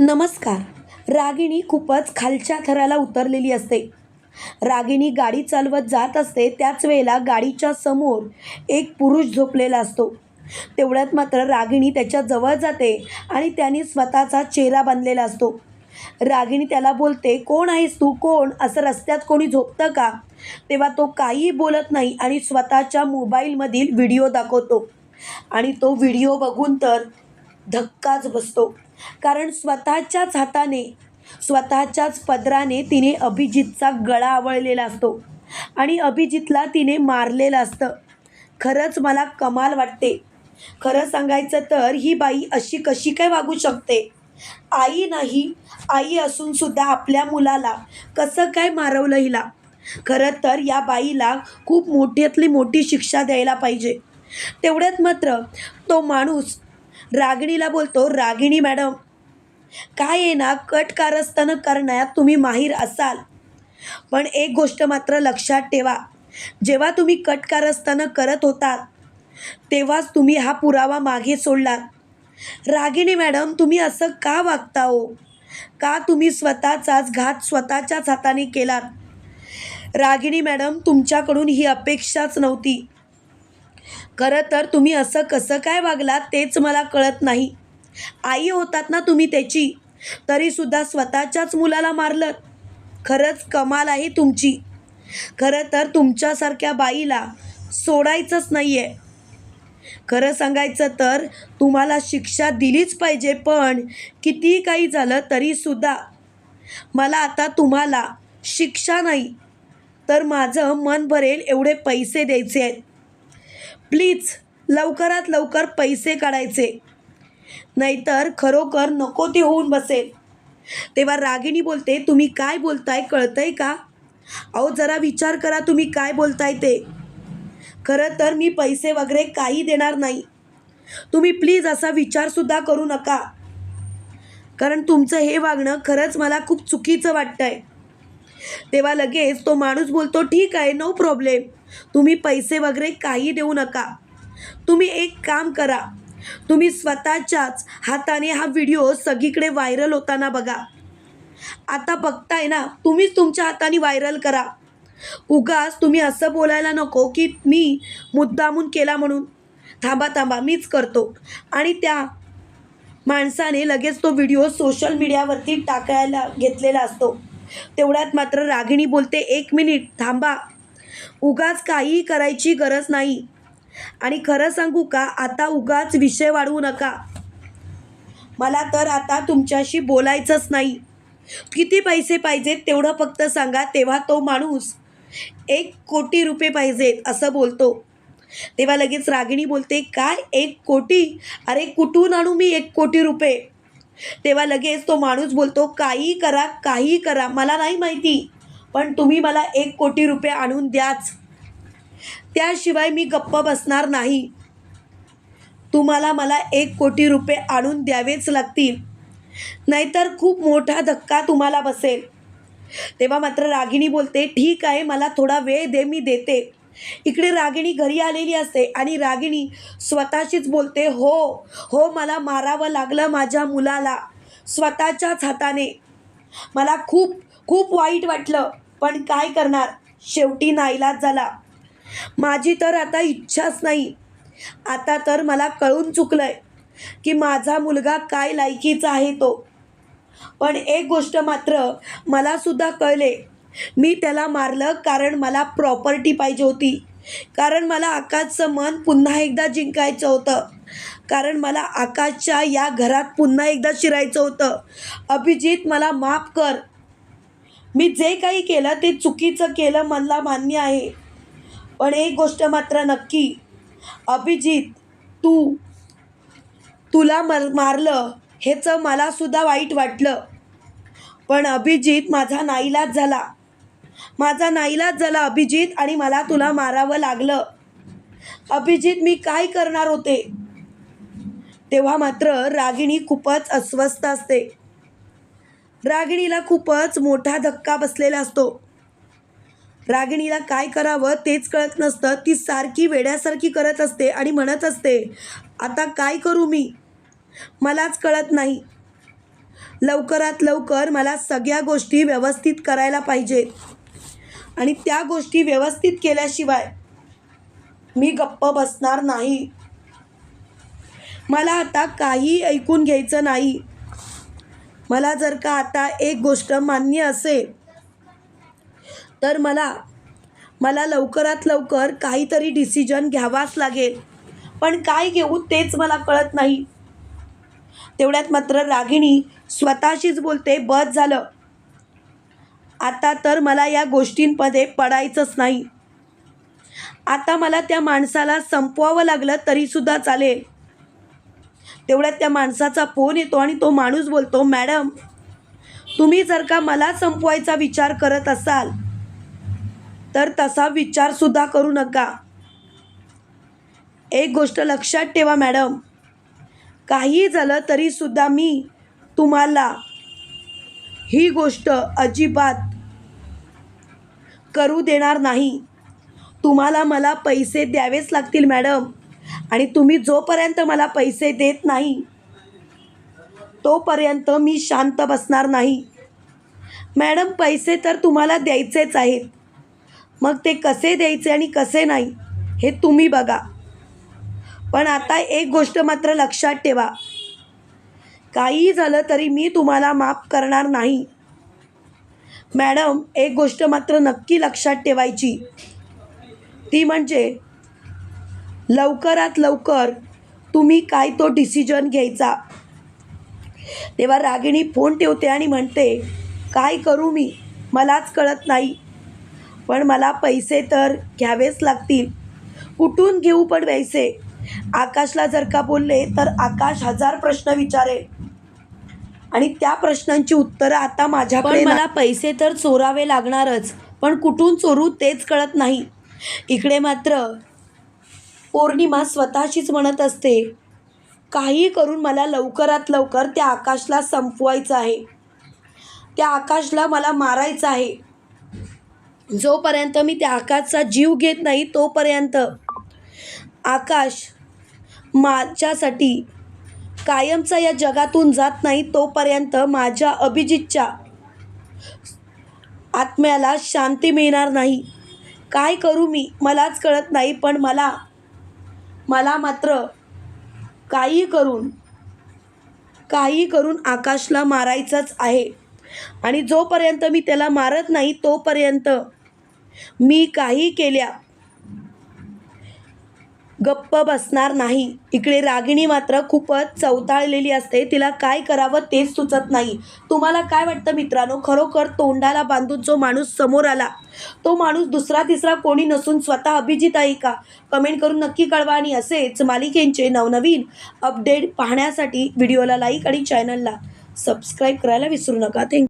नमस्कार. रागिणी खूपच खालच्या थराला उतरलेली असते. रागिणी गाडी चालवत जात असते त्याच वेळेला गाडीच्या समोर एक पुरुष झोपलेला असतो. तेवढ्यात मात्र रागिणी त्याच्याजवळ जाते आणि त्याने स्वतःचा चेहरा बांधलेला असतो. रागिणी त्याला बोलते कोण आहेस तू? कोण? असं रस्त्यात कोणी झोपतं का? तेव्हा तो काहीही बोलत नाही आणि स्वतःच्या मोबाईलमधील व्हिडिओ दाखवतो. आणि तो व्हिडिओ बघून तर धक्काच बसतो. कारण स्वतःच्याच हाताने स्वतःच्याच पदराने तिने अभिजितचा गळा आवळलेला असतो. आणि अभिजितला तिने मारलेलं असतं. खरंच मला कमाल वाटते. खरं सांगायचं तर ही बाई अशी कशी काय वागू शकते? आई नाही आई असूनसुद्धा आपल्या मुलाला कसं काय मारवलं हिला? खरं तर या बाईला खूप मोठ्यातली मोठी शिक्षा द्यायला पाहिजे. तेवढ्यात मात्र तो माणूस रागिणीला बोलतो रागिणी मॅडम काय आहे ना कट कारस्थानं करण्यात तुम्ही माहीर असाल. पण एक गोष्ट मात्र लक्षात ठेवा जेव्हा तुम्ही कट कारस्थानं करत होतात तेव्हाच तुम्ही हा पुरावा मागे सोडलात. रागिणी मॅडम तुम्ही असं का वागता हो? का तुम्ही स्वतःचाच घात स्वतःच्याच हाताने केलात? रागिणी मॅडम तुमच्याकडून ही अपेक्षाच नव्हती. खरं तर तुम्ही असं कसं काय वागलात तेच मला कळत नाही. आई होतात ना तुम्ही त्याची. तरीसुद्धा स्वतःच्याच मुलाला मारलं. खरंच कमाल आहे तुमची. खरं तर तुमच्यासारख्या बाईला सोडायचंच नाही आहे खरं सांगायचं तर तुम्हाला शिक्षा दिलीच पाहिजे पण कितीही काही झालं तरीसुद्धा मला आता तुम्हाला शिक्षा नाही. तर माझं मन भरेल एवढे पैसे द्यायचे आहेत. प्लीज लवकरात लवकर पैसे काढायचे. नाहीतर खरोखर नको ते होऊन बसेल. तेव्हा रागिणी बोलते तुम्ही काय बोलताय कळतंय का? अहो जरा विचार करा तुम्ही काय बोलताय ते. खरं तर मी पैसे वगैरे काही देणार नाही. तुम्ही प्लीज असा विचारसुद्धा करू नका. कारण तुमचं हे वागणं खरंच मला खूप चुकीचं वाटतं आहे तेव्हा लगेच तो माणूस बोलतो ठीक आहे नो प्रॉब्लेम तुम्ही पैसे वगैरे काही देऊ नका. तुम्ही एक काम करा. तुम्ही स्वतःच्याच हाताने हा व्हिडिओ सगळीकडे व्हायरल होताना बघा. आता बघताय ना तुम्हीच तुमच्या हाताने व्हायरल करा. उगाच तुम्ही असं बोलायला नको की मी मुद्दामून केला म्हणून. थांबा थांबा मीच करतो. आणि त्या माणसाने लगेच तो व्हिडिओ सोशल मीडियावरती टाकायला घेतलेला असतो. तेवढ्यात मात्र रागिणी बोलते एक मिनिट थांबा. उगाच काहीही करायची गरज नाही. आणि खरं सांगू का आता उगाच विषय वाढवू नका. मला तर आता तुमच्याशी बोलायचंच नाही. किती पैसे पाहिजेत तेवढं फक्त सांगा तेव्हा तो माणूस एक कोटी रुपये पाहिजेत असं बोलतो. तेव्हा लगेच रागिणी बोलते काय? एक कोटी? अरे कुठून आणू मी एक कोटी रुपये? तेव्हा लगेच तो माणूस बोलतो काही करा काही करा. मला नाही माहिती पण तुम्ही मला एक कोटी रुपये आणून द्याच. त्याशिवाय मी गप्प बसणार नाही. तुम्हाला मला एक कोटी रुपये आणून द्यावेच लागतील. नाहीतर खूप मोठा धक्का तुम्हाला बसेल. तेव्हा मात्र रागिणी बोलते ठीक आहे मला थोडा वेळ दे मी देते. इकडे रागिणी घरी आलेली असते आणि रागिणी स्वतःशीच बोलते हो हो मला मारावं लागलं माझ्या मुलाला स्वतःच्याच हाताने. मला खूप खूप वाईट वाटलं पण काय करणार? शेवटी नाईलाज झाला. माझी तर आता इच्छाच नाही. आता तर मला कळून चुकलं आहे की माझा मुलगा काय लायकीचा आहे तो. पण एक गोष्ट मात्र मलासुद्धा कळले मी त्याला मारलं कारण मला प्रॉपर्टी पाहिजे होती. कारण मला आकाशचं मन पुन्हा एकदा जिंकायचं होतं. कारण मला आकाशच्या या घरात पुन्हा एकदा शिरायचं होतं. अभिजित मला माफ कर. मी जे काही केलं ते चुकीचं केलं मला मान्य आहे. पण एक गोष्ट मात्र नक्की. अभिजित तू तुला मर मारलं ह्याचं मलासुद्धा वाईट वाटलं. पण अभिजित माझा नाईलाज झाला. माझा नाईलाज झाला अभिजित आणि मला तुला मारावं लागलं. अभिजित मी काय करणार होते? तेव्हा मात्र रागिणी खूपच अस्वस्थ असते. रागिणीला खूपच मोठा धक्का बसलेला असतो. रागिणीला काय करावं तेच कळत नसतं. ती सारखी वेड्यासारखी करत असते आणि म्हणत असते आता काय करू मी? मलाच कळत नाही. लवकरात लवकर मला सगळ्या गोष्टी व्यवस्थित करायला पाहिजेत. आणि त्या गोष्टी व्यवस्थित केल्याशिवाय मी गप्प बसणार नाही. मला आता काही ऐकून घ्यायचं नाही. मला जर का आता एक गोष्ट मान्य असेल तर मला मला लवकरात लवकर काहीतरी डिसिजन घ्यावाच लागेल. पण काय घेऊ तेच मला कळत नाही. तेवढ्यात मात्र रागिणी स्वतःशीच बोलते बस झालं. आता तर मला या गोष्टींमध्ये पडायचंच नाही. आता मला त्या माणसाला संपवावं लागलं तरीसुद्धा चालेल. तेवढ्यात त्या माणसाचा फोन येतो आणि तो माणूस बोलतो मॅडम तुम्ही जर का मला संपवायचा विचार करत असाल तर तसा विचारसुद्धा करू नका. एक गोष्ट लक्षात ठेवा मॅडम काही झालं तरीसुद्धा मी तुम्हाला ही गोष्ट अजिबात करू देणार नाही. तुम्हाला मला पैसे द्यावेच लागतील मॅडम. आणि तुम्ही जोपर्यंत मला पैसे देत नाही तोपर्यंत मी शांत बसणार नाही. मॅडम पैसे तर तुम्हाला द्यायचेच आहेत. मग ते कसे द्यायचे आणि कसे नाही हे तुम्ही बघा. पण आता एक गोष्ट मात्र लक्षात ठेवा. काही झालं तरी मी तुम्हाला माफ करणार नाही. मॅडम एक गोष्ट मात्र नक्की लक्षात ठेवायची. ती म्हणजे लवकरात लवकर तुम्ही काय तो डिसिजन घ्यायचा. तेव्हा रागिणी फोन ठेवते आणि म्हणते काय करू मी? मलाच कळत नाही. पण मला पैसे तर घ्यावेच लागतील. कुठून घेऊ पण पैसे? आकाशला जर का बोलले तर आकाश हजार प्रश्न विचारेल. आणि त्या प्रश्नांची उत्तरं आता माझ्याकडे मला पैसे तर चोरावे लागणारच पण कुठून चोरू तेच कळत नाही. इकडे मात्र पौर्णिमा स्वतःशीच म्हणत असते काही करून मला लवकरात लवकर त्या आकाशला संपवायचं आहे. त्या आकाशला मला मारायचं आहे. जोपर्यंत मी त्या आकाशचा जीव घेत नाही तोपर्यंत आकाश माझ्यासाठी कायमचा या जगातून जात नाही तोपर्यंत माझ्या अभिजितच्या आत्म्याला शांती मिळणार नाही. काय करू मी? मलाच कळत नाही पण मला मला मात्र काही करून काही करून आकाशला मारायचंच आहे. आणि जोपर्यंत मी त्याला मारत नाही तोपर्यंत मी काही केल्या गप्प बसणार नाही. इकडे रागिणी मात्र खूपच चवताळलेली असते. तिला काय करावं तेच सुचत नाही. तुम्हाला काय वाटतं मित्रांनो? खरोखर तोंडाला बांधून जो माणूस समोर आला तो माणूस दुसरा तिसरा कोणी नसून स्वतः अभिजित आहे का? कमेंट करून नक्की कळवा आणि असेच मालिकेंचे नवनवीन अपडेट पाहण्यासाठी व्हिडिओला लाईक आणि चॅनलला सबस्क्राईब करायला विसरू नका. थँक्यू